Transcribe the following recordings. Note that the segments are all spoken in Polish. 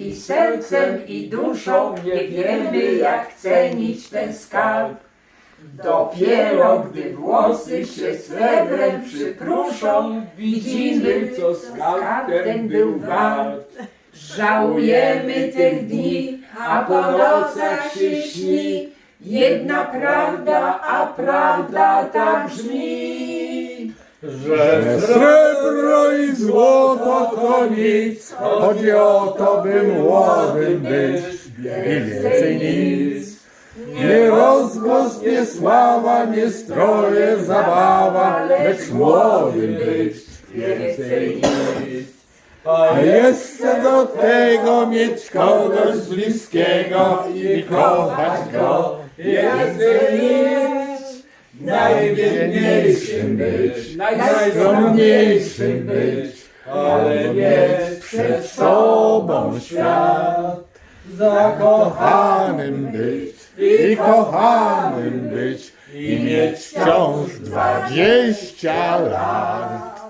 i sercem i duszą nie wiemy jak cenić ten skarb. Dopiero gdy włosy się srebrem przypruszą, widzimy, co skarb ten był wart. Żałujemy tych dni, a po nocach się śni. Jedna prawda, a prawda tak brzmi. Że srebro i złoto to nic, chodzi o to, by młodym być, i więcej nic. Nie rozgłos, nie sława, nie stroje, zabawa, lecz młodym być, więcej nic. A jeszcze do tego mieć kogoś bliskiego i kochać go, więcej nic. Najbiedniejszym być, najskromniejszym być, ale mieć przed sobą świat. Zakochanym być i kochanym być i mieć wciąż dwadzieścia lat.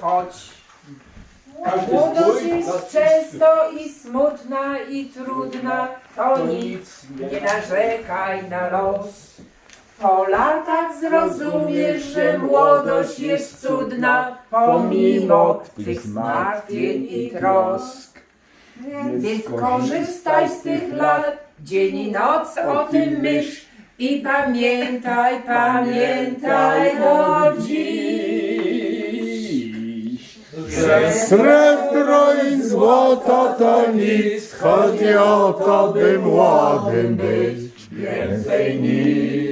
Choć młodość jest często i smutna i trudna, to nic, nie narzekaj na los. Po latach zrozumiesz, że młodość jest cudna, pomimo tych zmartwień i trosk. Więc korzystaj z tych lat, dzień i noc o tym myśl i pamiętaj, pamiętaj o dziś. Że srebro i złoto to nic, chodzi o to, by młodym być, więcej nic.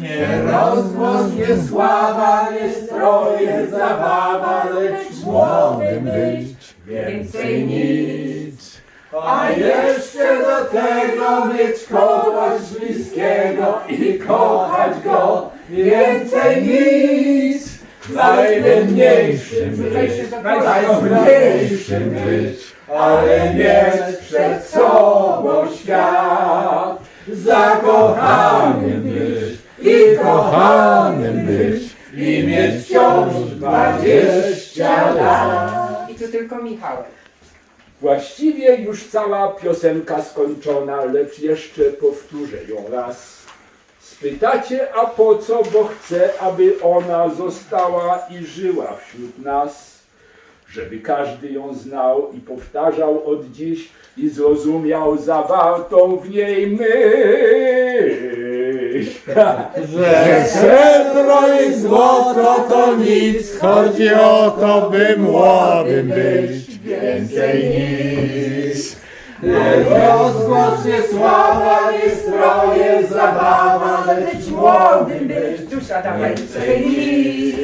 Nie rozgłos, nie sława, nie stroje, zabawa, lecz młodym być, więcej nic. A jeszcze do tego mieć kogoś bliskiego i kochać go, więcej nic. Najbiedniejszym być, najskromniejszym być, ale mieć przed sobą świat. Zakochanym być i kochanym być i mieć wciąż dwadzieścia lat. I tu tylko Michałek. Właściwie już cała piosenka skończona, lecz jeszcze powtórzę ją raz. Spytacie, a po co, bo chcę, aby ona została i żyła wśród nas. Żeby każdy ją znał i powtarzał od dziś i zrozumiał zawartą w niej myśl. Że srebro i złoto to nic, chodzi o to, by młodym być, więcej nic. Nie rozgłos, nie sława, nie stroje, zabawa, lecz młodym być, Dusza dawaj, nic.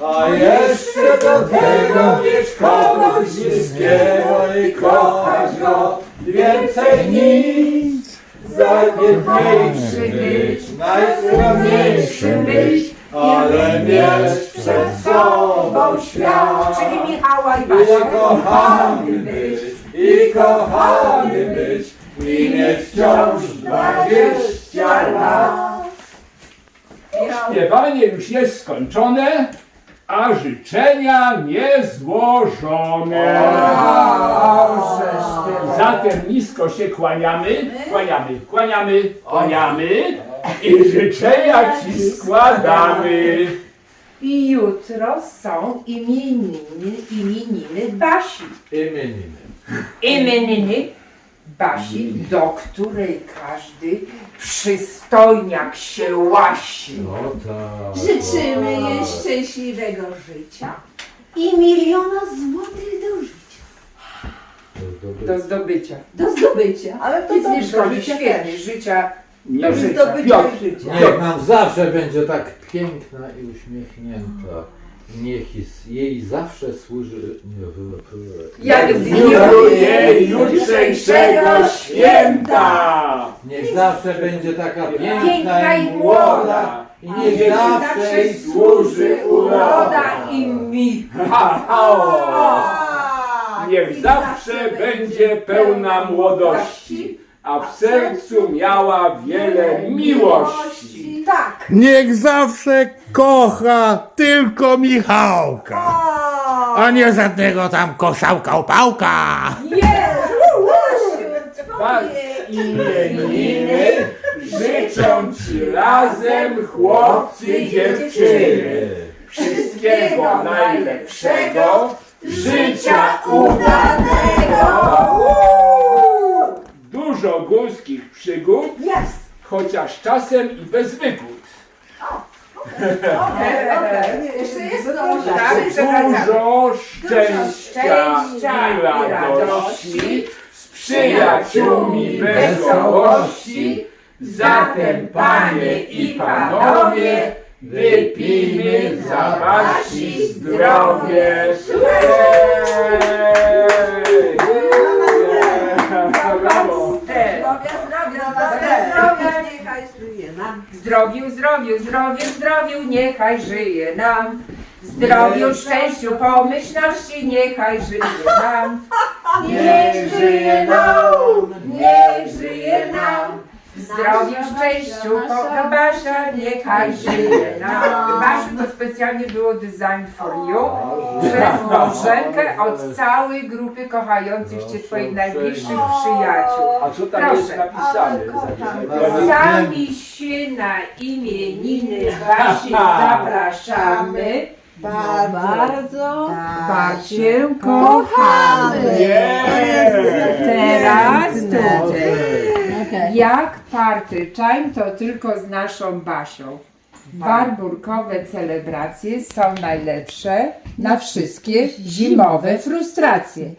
No a jeszcze do tego mieć kogoś bliskiego i go, więcej nic. Zabiedniejszy być, najskromniejszym być, ale mieć przed sobą świat. Czyli Michała i I Basia. kochany być, i kochany być, i mieć wciąż dwadzieścia lat. Śpiewanie już jest skończone, a życzenia niezłożone. Zatem nisko się kłaniamy, kłaniamy, kłaniamy, kłaniamy i życzenia Ci składamy. I jutro są imieniny, imieniny Basi. Imieniny. Imieniny Basi, do której każdy przystojniak się łasi. Życzymy jej szczęśliwego życia i miliona złotych do życia. Do zdobycia. Do zdobycia. Ale to Nic nie dobrze, szkodzi, życie świetnie, też. życia Nie do Do życia. zdobycia Piotr. życia. Niech nam zawsze będzie tak piękna i uśmiechnięta. Niech jej zawsze służy. Jak w dniu jej jutrzejszego święta. Niech zawsze będzie taka piękna, Piękna i młoda. I Niech niech zawsze jej służy uroda i mi. Ha, ha, Niech i zawsze będzie pełna młodości, a w sercu miała wiele miłości. Tak. Niech zawsze kocha tylko Michałka. A nie żadnego tam koszałka opałka. Tak, imieniny życzą ci razem chłopcy i dziewczyny. Wszystkiego najlepszego, życia udanego. Dużo górskich przygód, chociaż czasem i bez wygód. Jeszcze jest to. Tak. Dużo szczęścia i radości, z przyjaciółmi wesołości. Zatem, panie i panowie, wypijmy za wasi zdrowie. Jej! Brawo! Zdrowiu, zdrowiu, zdrowiu, zdrowiu, niechaj żyje nam. Zdrowiu, szczęściu, pomyślności, niechaj żyje nam. Niech żyje nam, niech żyje nam. Zdrowiu, szczęściu, po Basia, niechaj żyje nam. Basiu, to specjalnie było design for you. Przez Bożenkę od całej grupy kochających Cię Twoich najbliższych przyjaciół. A co tam Proszę. jest napisane? Sami się na imieniny Basi zapraszamy. Bardzo. Basię kochamy. Nie! Teraz Jak party time to tylko z naszą Basią. Barburkowe celebracje są najlepsze na wszystkie zimowe frustracje.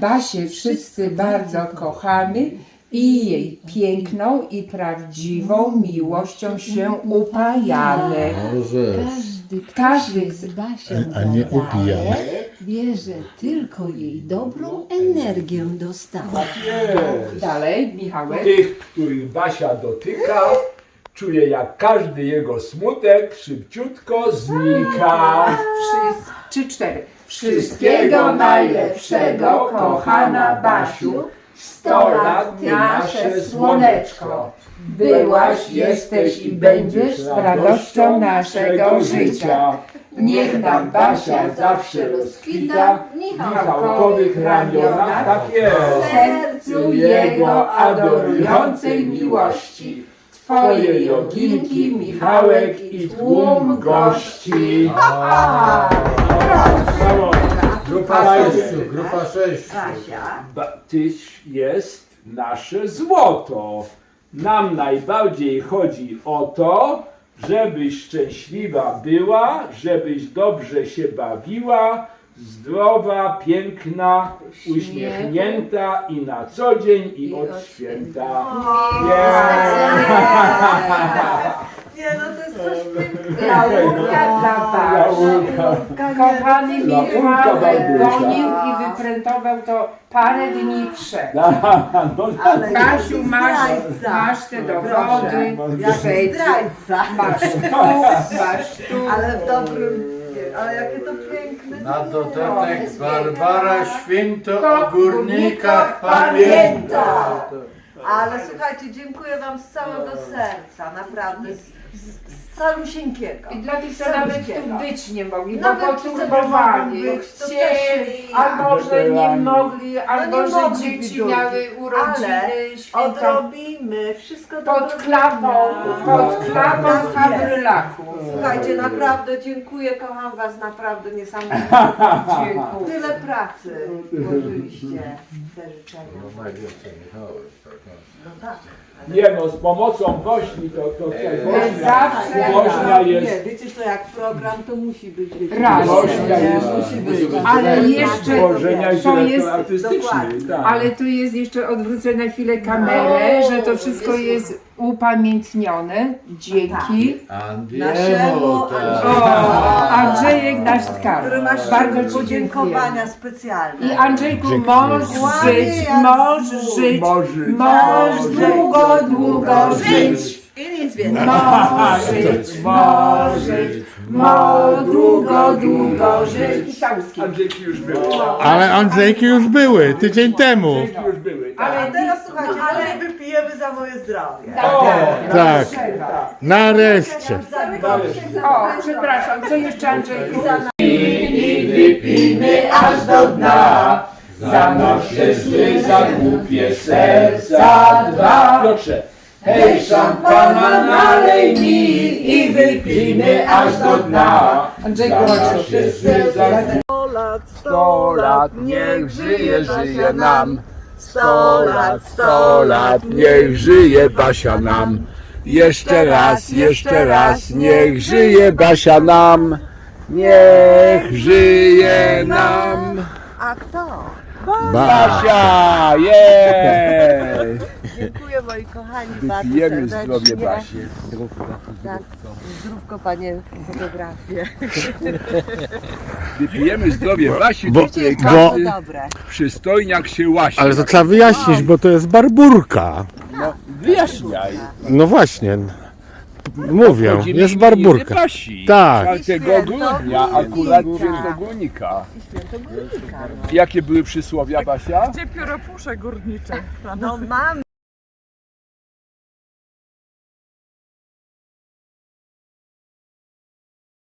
Basię wszyscy bardzo kochamy i jej piękną i prawdziwą miłością się upajamy. Może Każdy z Basią A nie upijamy. Wie, że tylko jej dobrą energię dostała. dalej, Michałek. Tych, których Basia dotyka, czuje jak każdy jego smutek szybciutko znika. Trzy, cztery. Wszystkiego najlepszego, kochana Basiu. Sto lat ty nasze słoneczko. Byłaś, jesteś i będziesz radością naszego życia. Niech nam Basia zawsze rozkwita w Michałkowych ramionach, tak jest. sercu jego adorującej miłości. Twoje joginki, Michałek i tłum gości. Brawo. grupa sześciu, grupa sześciu. Ba- Tyś jest nasze złoto. Nam najbardziej chodzi o to, żebyś szczęśliwa była, żebyś dobrze się bawiła, zdrowa, piękna, uśmiechnięta i na co dzień i od święta. Nie, no to jest coś pięknego. Laurka dla. Laurka. Kochany Barbusia. gonił i wyprętował to parę dni przed. No, Ale Basiu, masz, zdrajca. masz te dowody, Jak zdrajca. masz tu, masz tu. Ale w dobrym, ale jakie to piękne. Na dodatek Barbara Święto To o górnikach pamięta. pamięta. Ale słuchajcie, dziękuję wam z całego serca, naprawdę, z, z, calusieńkiego. I dla tych, co nawet tu być nie mogli, bo Nawet ci, poturbowani, mogą być, to chcieli, też- albo że nie mogli, albo nie że mogli dzieci miały urodziny, Ale święta. odrobimy wszystko do Pod klapą, pod klapą w Hawrylaku. Słuchajcie, naprawdę dziękuję, kocham was, naprawdę niesamowicie. Dziękuję. Tyle pracy włożyliście w te życzenia. No najwięcej Michałek, tak. No. Nie no, z pomocą Bośni to, to, to Bośnia, Zawsze Bośnia jest, Nie, wiecie co, jak program, to musi być, wiecie. Raz. Bośnia jest Musi być. Ale jeszcze, tworzenia co jest. Tak. ale tu jest jeszcze, odwrócę na chwilę kamerę, No, że to wszystko jest- jest upamiętnione dzięki Naszemu o, Andrzejowi. Andrzejek nasz skarb. który masz Bardzo Ci podziękowania dziękuję. specjalne. I Andrzejku, Dziękuję. możesz Ładnie żyć, jak możesz żyć, Możesz. możesz długo, długo żyć. I nic więcej. Możesz żyć, możesz mo długo, długo żyć. Andrzejki już były. Ale Andrzejki już były, tydzień temu. Andrzejki już były. Tak. A teraz słuchajcie, ale wypijemy za moje zdrowie. O, Tak. Trzeba. Nareszcie. O, przepraszam, co jeszcze Andrzejku? I wypijmy aż do dna. Za nasze zły, za głupie serca dwa. Piotrze. Hej, szampana nalej mi i wypijmy aż do dna. Andrzejku, chodź tu. Wszyscy za sto lat, niech żyje, żyje nam. Sto lat, sto lat, niech żyje Basia nam. Jeszcze raz, jeszcze raz, niech żyje Basia nam. Niech żyje nam. A kto? Basia, jej! Dziękuję moi kochani bardzo serdecznie. zdrowie Basie. Tak, zdrówko panie fotografie. Wypijemy zdrowie Basi, Bo- bo, której bo- Dobre. przystojniak się łasi. Ale to trzeba wyjaśnić, bo to jest barburka. No, wyjaśniaj. No właśnie. Mówię, Obchodzimy jest imieniny barburka. Basi. Tak. 4 Święto grudnia, Górnika. akurat święto górnika. Święto Górnika. Jakie były przysłowia Basia? Gdzie pióropusze górnicze? No mam